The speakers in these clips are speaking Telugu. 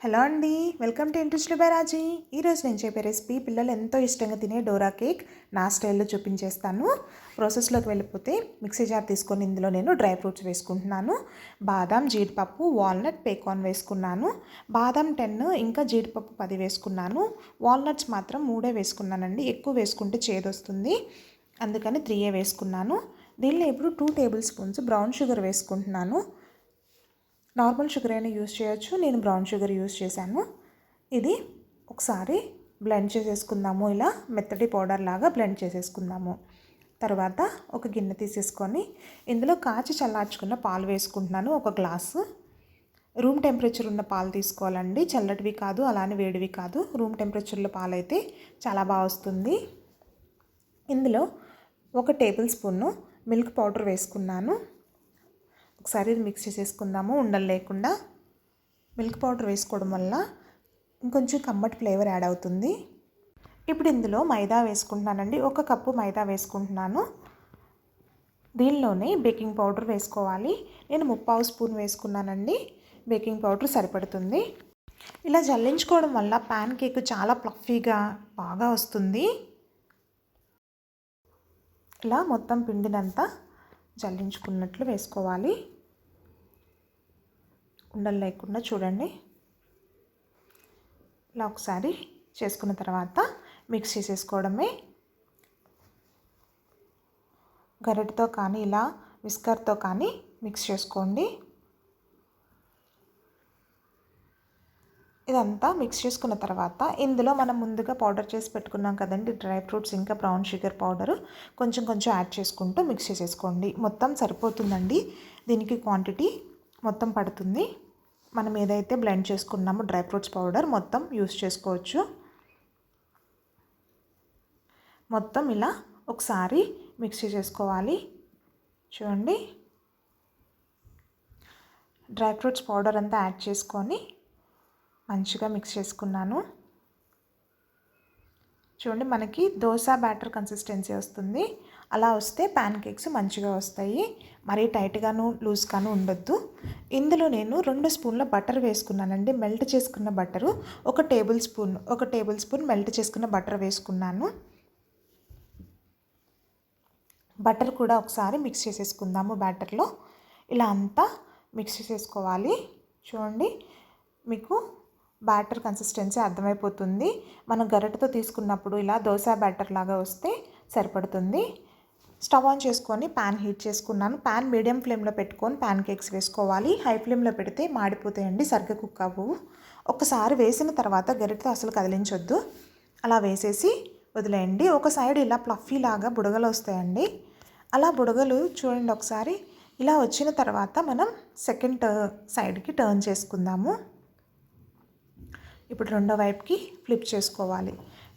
హలో అండి వెల్కమ్ టు ఇంట్రెస్ట్ బైరాజీ ఈరోజు నేను చెప్పే రెసిపీ పిల్లలు ఎంతో ఇష్టంగా తినే డోరా కేక్ నా స్టైల్లో చూపించేస్తాను. ప్రాసెస్లోకి వెళ్ళిపోతే మిక్సీ జార్ తీసుకొని ఇందులో నేను డ్రై ఫ్రూట్స్ వేసుకుంటున్నాను. బాదం జీడిపప్పు వాల్నట్ పేకాన్ వేసుకున్నాను. బాదం టెన్ ఇంకా జీడిపప్పు పది వేసుకున్నాను. వాల్నట్స్ మాత్రం మూడే వేసుకున్నానండి ఎక్కువ వేసుకుంటే చేదొస్తుంది. అందుకని త్రీయే వేసుకున్నాను. దీనిలో ఇప్పుడు two tablespoons brown sugar వేసుకుంటున్నాను. నార్మల్ షుగర్ అయినా యూస్ చేయొచ్చు. నేను బ్రౌన్ షుగర్ యూస్ చేశాను. ఇది ఒకసారి బ్లెండ్ చేసేసుకుందాము. ఇలా మెత్తటి పౌడర్ లాగా బ్లెండ్ చేసేసుకుందాము. తర్వాత ఒక గిన్నె తీసేసుకొని ఇందులో కాచి చల్లార్చుకున్న పాలు వేసుకుంటున్నాను. ఒక గ్లాసు. రూమ్ టెంపరేచర్ ఉన్న పాలు తీసుకోవాలండి. చల్లటివి కాదు అలానే వేడివి కాదు. రూమ్ టెంపరేచర్లో పాలు అయితే చాలా బాగా వస్తుంది. ఇందులో ఒక టేబుల్ స్పూన్ మిల్క్ పౌడర్ వేసుకున్నాను. ఒకసారి మిక్స్ చేసేసుకుందాము. ఉండలు లేకుండా మిల్క్ పౌడర్ వేసుకోవడం వల్ల ఇంకొంచెం కమ్మటి ఫ్లేవర్ యాడ్ అవుతుంది. ఇప్పుడు ఇందులో మైదా వేసుకుంటున్నానండి. ఒక కప్పు మైదా వేసుకుంటున్నాను. దీనిలోనే బేకింగ్ పౌడర్ వేసుకోవాలి. నేను ముప్పావు స్పూన్ వేసుకున్నానండి. బేకింగ్ పౌడర్ సరిపడుతుంది. ఇలా జల్లించుకోవడం వల్ల ప్యాన్ కేక్ చాలా ప్లఫీగా బాగా వస్తుంది. ఇలా మొత్తం పిండినంతా జల్లించుకున్నట్లు వేసుకోవాలి. ఉండలు లేకుండా చూడండి. ఇలా ఒకసారి చేసుకున్న తర్వాత మిక్స్ చేసేసుకోవడమే. గరిటతో కానీ ఇలా విస్కర్తో కానీ మిక్స్ చేసుకోండి. ఇదంతా మిక్స్ చేసుకున్న తర్వాత ఇందులో మనం ముందుగా పౌడర్ చేసి పెట్టుకున్నాం కదండి డ్రై ఫ్రూట్స్ ఇంకా బ్రౌన్ షుగర్ పౌడర్ కొంచెం కొంచెం యాడ్ చేసుకుంటూ మిక్స్ చేసేసుకోండి. మొత్తం సరిపోతుందండి. దీనికి క్వాంటిటీ మొత్తం పడుతుంది. మనం ఏదైతే బ్లెండ్ చేసుకున్నామో డ్రై ఫ్రూట్స్ పౌడర్ మొత్తం యూస్ చేసుకోవచ్చు. మొత్తం ఇలా ఒకసారి మిక్సీ చేసుకోవాలి. చూడండి. డ్రై ఫ్రూట్స్ పౌడర్ అంతా యాడ్ చేసుకొని మంచిగా మిక్స్ చేసుకున్నాను. చూడండి మనకి దోశ బ్యాటర్ కన్సిస్టెన్సీ వస్తుంది. అలా వస్తే ప్యాన్ కేక్స్ మంచిగా వస్తాయి. మరీ టైట్గాను లూజ్గాను ఉండొద్దు. ఇందులో నేను రెండు స్పూన్ల బటర్ వేసుకున్నానండి. మెల్ట్ చేసుకున్న బటరు ఒక టేబుల్ స్పూన్ ఒక టేబుల్ స్పూన్ మెల్ట్ చేసుకున్న బటర్ వేసుకున్నాను. బటర్ కూడా ఒకసారి మిక్స్ చేసేసుకుందాము బ్యాటర్లో. ఇలా అంతా మిక్స్ చేసేసుకోవాలి. చూడండి మీకు బ్యాటర్ కన్సిస్టెన్సీ అర్థమైపోతుంది. మనం గరిటతో తీసుకున్నప్పుడు ఇలా దోశ బ్యాటర్ లాగా వస్తే సరిపడుతుంది. స్టవ్ ఆన్ చేసుకొని ప్యాన్ హీట్ చేసుకున్నాను. ప్యాన్ మీడియం ఫ్లేమ్లో పెట్టుకొని ప్యాన్ కేక్స్ వేసుకోవాలి. హై ఫ్లేమ్లో పెడితే మాడిపోతాయండి సరిగ్గా కుక్ అవ్వవు. ఒకసారి వేసిన తర్వాత గరిటతో అసలు కదిలించొద్దు. అలా వేసేసి వదిలేయండి. ఒక సైడ్ ఇలా ప్లఫీ లాగా బుడగలు వస్తాయండి. అలా బుడగలు చూడండి ఒకసారి. ఇలా వచ్చిన తర్వాత మనం సెకండ్ సైడ్కి టర్న్ చేసుకుందాము. ఇప్పుడు రెండో వైపుకి ఫ్లిప్ చేసుకోవాలి.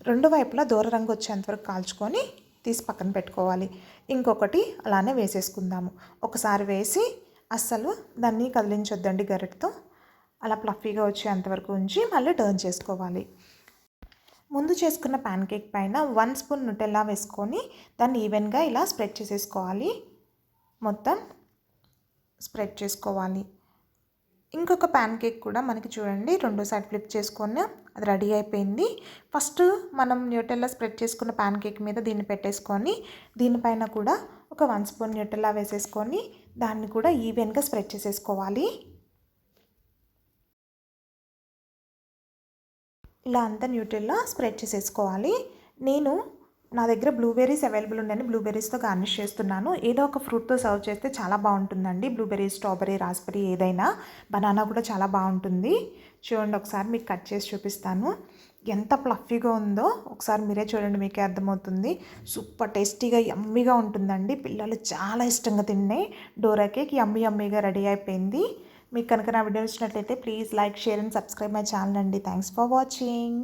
రెండు వైపులా దూర రంగు వచ్చేంతవరకు కాల్చుకొని తీసి పక్కన పెట్టుకోవాలి. ఇంకొకటి అలానే వేసేసుకుందాము. ఒకసారి వేసి అస్సలు దాన్ని కదిలించొద్దండి గరిటతో. అలా ప్లఫీగా వచ్చేంతవరకు ఉంచి మళ్ళీ టర్న్ చేసుకోవాలి. ముందు చేసుకున్న ప్యాన్ కేక్ పైన వన్ స్పూన్ నుటెల్లా వేసుకొని దాన్ని ఈవెన్గా ఇలా స్ప్రెడ్ చేసేసుకోవాలి. మొత్తం స్ప్రెడ్ చేసుకోవాలి. ఇంకొక ప్యాన్ కేక్ కూడా మనకి చూడండి రెండో సైడ్ ఫ్లిప్ చేసుకొని అది రెడీ అయిపోయింది. ఫస్ట్ మనం న్యూటెల్లా స్ప్రెడ్ చేసుకున్న ప్యాన్ కేక్ మీద దీన్ని పెట్టేసుకొని దీనిపైన కూడా ఒక వన్ స్పూన్ న్యూటెల్లా వేసేసుకొని దాన్ని కూడా ఈవెన్గా స్ప్రెడ్ చేసేసుకోవాలి. ఇలా అంతా న్యూటెల్లా స్ప్రెడ్ చేసేసుకోవాలి. నేను నా దగ్గర బ్లూబెర్రీస్ అవైలబుల్ ఉన్నాయని బ్లూబెర్రీస్తో గార్నిష్ చేస్తున్నాను. ఏదో ఒక ఫ్రూట్తో సర్వ్ చేస్తే చాలా బాగుంటుందండి. బ్లూబెర్రీ స్ట్రాబెర్రీ రాస్బెర్రీ ఏదైనా బనానా కూడా చాలా బాగుంటుంది. చూడండి ఒకసారి మీకు కట్ చేసి చూపిస్తాను. ఎంత ప్లఫీగా ఉందో ఒకసారి మీరే చూడండి మీకే అర్థమవుతుంది. సూపర్ టేస్టీగా యమ్మీగా ఉంటుందండి. పిల్లలు చాలా ఇష్టంగా తిన్నాయి డోరా కేక్ యమ్మీ యమ్మీగా రెడీ అయిపోయింది. మీకు కనుక నా వీడియో వచ్చినట్లయితే please like share and subscribe my channel అండి. Thanks for watching.